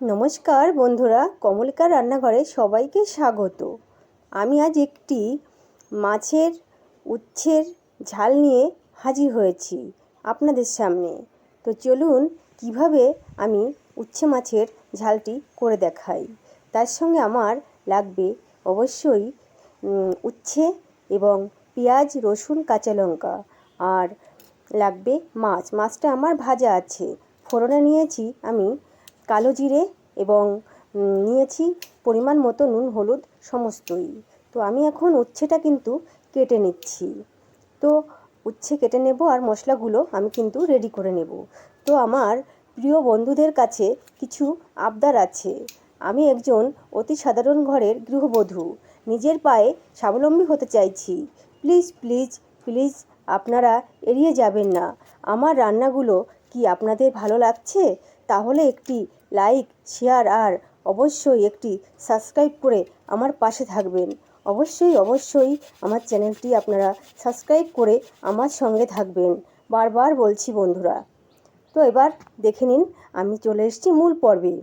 নমস্কার বন্ধুরা, কমলিকা রান্নাঘরে সবাইকে স্বাগত। আমি আজ একটি মাছের উচ্ছের ঝাল নিয়ে হাজির হয়েছি আপনাদের সামনে। তো চলুন কীভাবে আমি উচ্ছে মাছের ঝালটি করে দেখাই। তার সঙ্গে আমার লাগবে অবশ্যই উচ্ছে এবং পেঁয়াজ, রসুন, কাঁচা লঙ্কা। আর লাগবে মাছ। মাছটা আমার ভাজা আছে। ফোড়নে নিয়েছি আমি কালো জিরে এবং নিয়েছি পরিমাণ মতো নুন, হলুদ সমস্তই। তো আমি এখন উচ্ছেটা কিন্তু কেটে নিচ্ছি। তো উচ্ছে কেটে নেব আর মশলাগুলো আমি কিন্তু রেডি করে নেব। তো আমার প্রিয় বন্ধুদের কাছে কিছু আবদার আছে। আমি একজন অতি সাধারণ ঘরের গৃহবধূ। নিজের পায়ে স্বাবলম্বী হতে চাইছি। প্লিজ প্লিজ প্লিজ আপনারা এড়িয়ে যাবেন না। আমার রান্নাগুলো কি আপনাদের ভালো লাগছে? তাহলে একটি লাইক, শেয়ার আর অবশ্যই একটি সাবস্ক্রাইব করে আমার পাশে থাকবেন। অবশ্যই অবশ্যই আমার চ্যানেলটি আপনারা সাবস্ক্রাইব করে আমার সঙ্গে থাকবেন। বারবার বলছি বন্ধুরা। তো এবার দেখে নিন, আমি চলে এসেছি মূল পর্বে।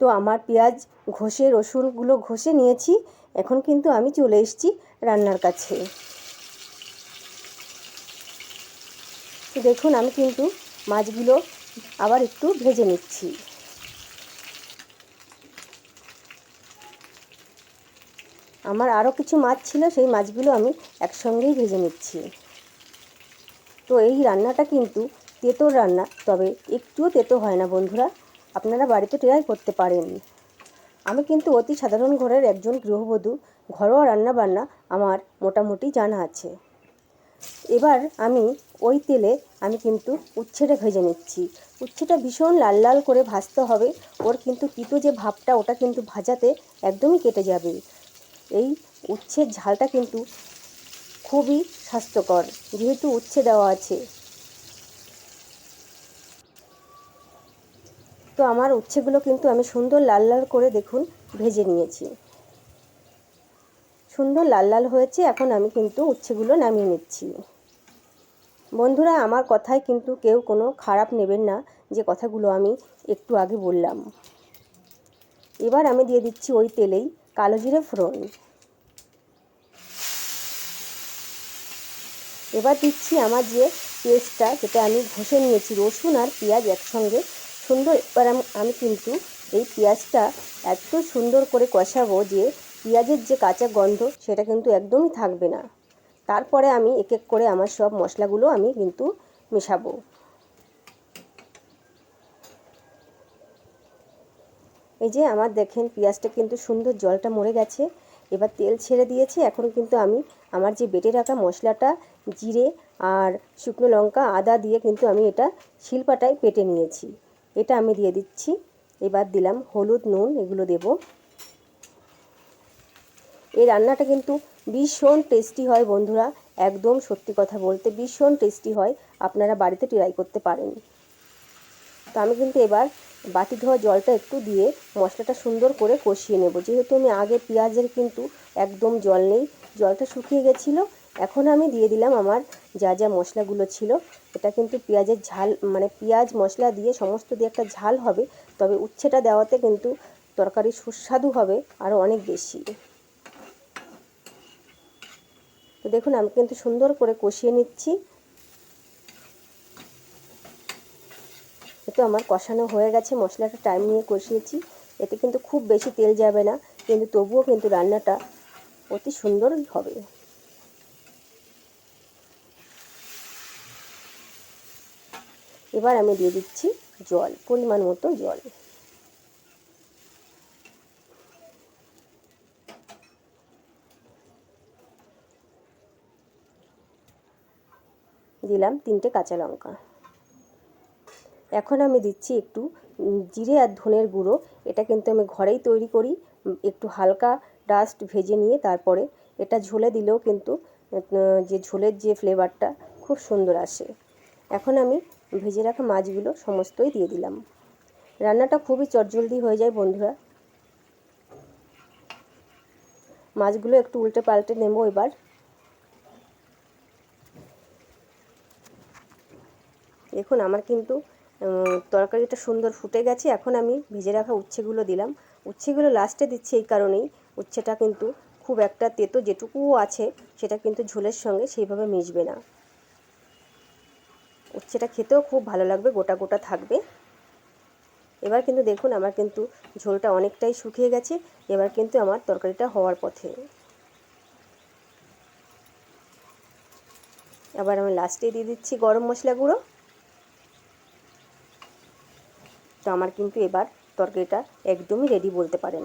তো আমার পেঁয়াজ ঘষে, রসুনগুলো ঘষে নিয়েছি। এখন কিন্তু আমি চলে এসেছি রান্নার কাছে। দেখুন, আমি কিন্তু মাছগুলো আবার একটু ভেজে নিচ্ছি। আমার আরও কিছু মাছ ছিল, সেই মাছগুলো আমি একসঙ্গেই ভেজে নিচ্ছি। তো এই রান্নাটা কিন্তু তেঁতোর রান্না, তবে একটুও তেতো হয় না বন্ধুরা। আপনারা বাড়িতে ট্রাই করতে পারেন। আমি কিন্তু অতি সাধারণ ঘরের একজন গৃহবধূ, ঘরোয়া রান্না বান্না আমার মোটামুটি জানা আছে। এবার আমি ওই তেলে আমি কিন্তু উচ্ছেটা ভেজে নিচ্ছি। উচ্ছেটা ভীষণ লাল লাল করে ভাজতে হবে। ওর কিন্তু তিতো যে ভাবটা, ওটা কিন্তু ভাজাতে একদমই কেটে যাবে। এই উচ্ছের ঝালটা কিন্তু খুবই স্বাস্থ্যকর, যেহেতু উচ্ছে দেওয়া আছে। তো আমার উচ্ছেগুলো কিন্তু আমি সুন্দর লাল লাল করে দেখুন ভেজে নিয়েছি। সুন্দর লাল লাল হয়েছে, এখন আমি কিন্তু উচ্ছেগুলো নামিয়ে নিচ্ছি। বন্ধুরা, আমার কথায় কিন্তু কেউ কোনো খারাপ নেবেন না, যে কথাগুলো আমি একটু আগে বললাম। এবার আমি দিয়ে দিচ্ছি ওই তেলেই কালো জিরে ফোড়ন। এবার দিচ্ছি আমার যে পেস্টটা যেটা আমি ঘষে নিয়েছি, রসুন আর পেঁয়াজ একসঙ্গে। সুন্দর, এবার আমি কিন্তু এই পেঁয়াজটা এত সুন্দর করে কষাবো যে পেঁয়াজের যে কাঁচা গন্ধ, সেটা কিন্তু একদমই থাকবে না। তারপরে আমি এক এক করে আমার সব মশলাগুলো আমি কিন্তু মেশাবো। এই যে আমার দেখেন পেঁয়াজটা কিন্তু সুন্দর জলটা মরে গেছে, এবার তেল ছেড়ে দিয়েছে এখন কিন্তু আমি আমার যে বেটে রাখা মশলাটা, জিরে আর শুকনো লঙ্কা, আদা দিয়ে কিন্তু আমি এটা শিলপাটায় পেটে নিয়েছি। এটা আমি দিয়ে দিচ্ছি, এবার দিলাম হলুদ, নুন, এগুলো দেব। এই রান্নাটা কিন্তু ভীষণ টেস্টি হয় বন্ধুরা, একদম সত্যি কথা বলতে ভীষণ টেস্টি হয়, আপনারা বাড়িতে ট্রাই করতে পারেন। তো আমি কিন্তু এবার বাটি ধোয়া জলটা একটু দিয়ে মশলাটা সুন্দর করে কষিয়ে নেব। যেহেতু আমি আগে পেঁয়াজের কিন্তু একদম জল নেই, জলটা শুকিয়ে গেছিল, এখন আমি দিয়ে দিলাম আমার যা যা মশলাগুলো ছিল। এটা কিন্তু পেঁয়াজের ঝাল মানে পেঁয়াজ মশলা দিয়ে সমস্ত দিয়ে একটা ঝাল হবে, তবে উচ্ছেটা দেওয়াতে কিন্তু তরকারি সুস্বাদু হবে আরও অনেক বেশি তো দেখুন, আমি কিন্তু সুন্দর করে কষিয়ে নিচ্ছি। তো আমার কষানো হয়ে গেছে, মশলাটা টাইম নিয়ে কষিয়েছি। এতে কিন্তু খুব বেশি তেল যাবে না, কিন্তু তবুও কিন্তু রান্নাটা অতি সুন্দর হবে। এবার আমি দিয়ে দিচ্ছি জল, পরিমাণ মতো জল। দিলাম তিনটে কাঁচা লঙ্কা। এখন আমি দিচ্ছি একটু জিরে আর ধনের গুঁড়ো। এটা কিন্তু আমি ঘরেই তৈরি করি একটু হালকা ডাস্ট ভেজে নিয়ে তারপরে এটা ঝোলে দিলেও কিন্তু যে ঝোলের যে ফ্লেভারটা খুব সুন্দর আসে। এখন আমি ভেজে রাখা মাছগুলো সমস্তই দিয়ে দিলাম। রান্নাটা খুবই চটজলদি হয়ে যায় বন্ধুরা। মাছগুলো একটু উল্টে পাল্টে নেব এবার। দেখুন, আমার কিন্তু তরকারিটা সুন্দর ফুটে গেছে। এখন আমি ভেজে রাখা উচ্ছেগুলো দিলাম। উচ্ছেগুলো লাস্টে দিচ্ছি এই কারণেই। উচ্ছেটা কিন্তু খুব একটা তেতো যেটুকুও আছে, সেটা কিন্তু ঝোলের সঙ্গে সেইভাবে মিশবে না। উচ্ছেটা খেতেও খুব ভালো লাগবে, গোটা গোটা থাকবে। এবার কিন্তু দেখুন, আমার কিন্তু ঝোলটা অনেকটাই শুকিয়ে গেছে। এবার কিন্তু আমার তরকারিটা হওয়ার পথে। এবার আমি লাস্টে দিয়ে দিচ্ছি গরম মশলা গুঁড়ো। তো আমার কিন্তু এবার তরকারিটা একদমই রেডি বলতে পারেন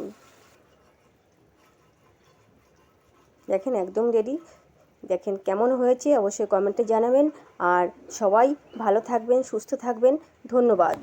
দেখেন একদম রেডি দেখেন কেমন হয়েছে, অবশ্যই কমেন্টে জানাবেন। আর সবাই ভালো থাকবেন, সুস্থ থাকবেন। ধন্যবাদ।